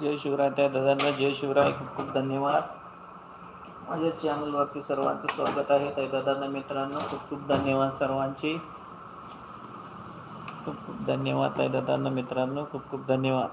जय शिवराय त्या दादांना जय शिवराय. खूप खूप धन्यवाद. माझ्या चॅनलवरती सर्वांचं स्वागत आहे. त्या दादांना मित्रांनो खूप खूप धन्यवाद सर्वांचे. खूप खूप धन्यवाद ताई दादांना मित्रांनो. खूप खूप धन्यवाद.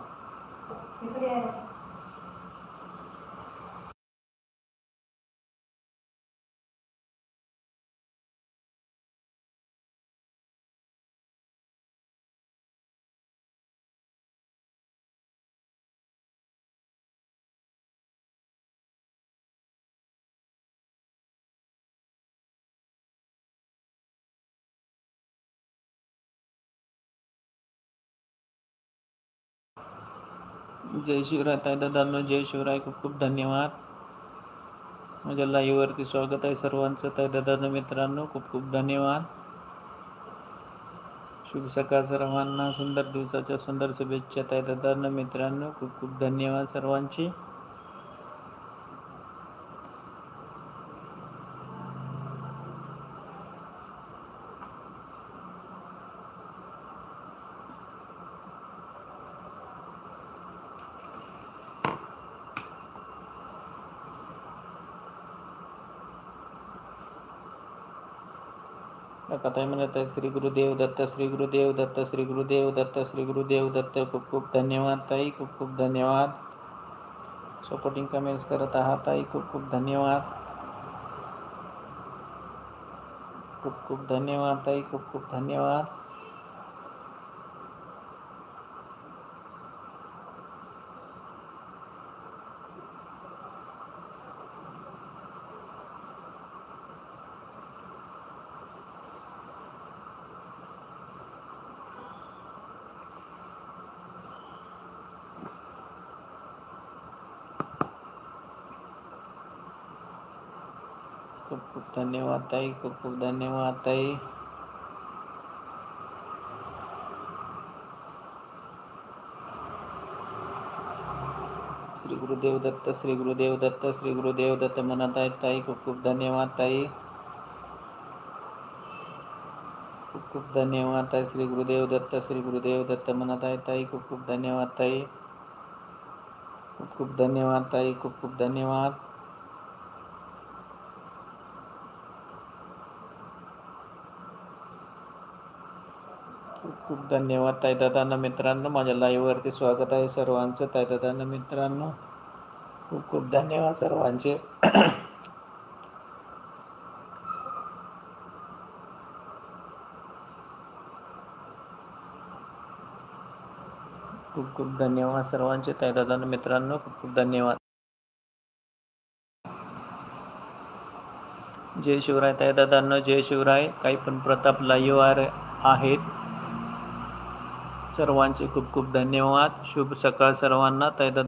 जय शिवराय ताई दादांनो जय शिवराय. खूप खूप धन्यवाद. माझ्या लाईव्हवरती स्वागत आहे सर्वांचं. ताई दादांनो मित्रांनो खूप खूप धन्यवाद. शुभ सकाळ सर्वांना. सुंदर दिवसाच्या सुंदर शुभेच्छा ताई दादांनो मित्रांनो. खूप खूप धन्यवाद सर्वांचे. म्हणत आहे श्री गुरुदेव दत्त श्री गुरुदेव दत्त श्री गुरुदेव दत्त श्री गुरुदेव दत्त. खूप खूप धन्यवाद ताई खूप खूप धन्यवाद. सपोर्टिंग कमेंट्स करत आहात ताई खूप खूप धन्यवाद. खूप खूप धन्यवाद ताई खूप खूप धन्यवाद. खूप खूप धन्यवाद ताई खूप खूप धन्यवाद ताई. श्री गुरुदेव दत्त श्री गुरुदेव दत्त श्री गुरुदेव दत्त म्हणत आहेत ताई खूप खूप धन्यवाद ताई. खूप खूप धन्यवाद ताई श्री गुरुदेव दत्त श्री गुरुदेव दत्त म्हणत आहेत ताई खूप खूप धन्यवाद ताई. खूप खूप धन्यवाद ताई खूप खूप धन्यवाद. खूप खूप धन्यवाद ताईदादांना. मित्रांनो माझ्या लाईव्हवरती स्वागत आहे सर्वांचं. ताईदादांना मित्रांनो खूप खूप धन्यवाद सर्वांचे. खूप खूप धन्यवाद सर्वांचे. ताईदादांना मित्रांनो खूप खूप धन्यवाद. जय शिवराय ताईदादांना जय शिवराय. काही पण प्रताप लाईव्ह आहेत. सर्वांचे खूप खूप धन्यवाद. शुभ सकाळ सर्वांना. तैदा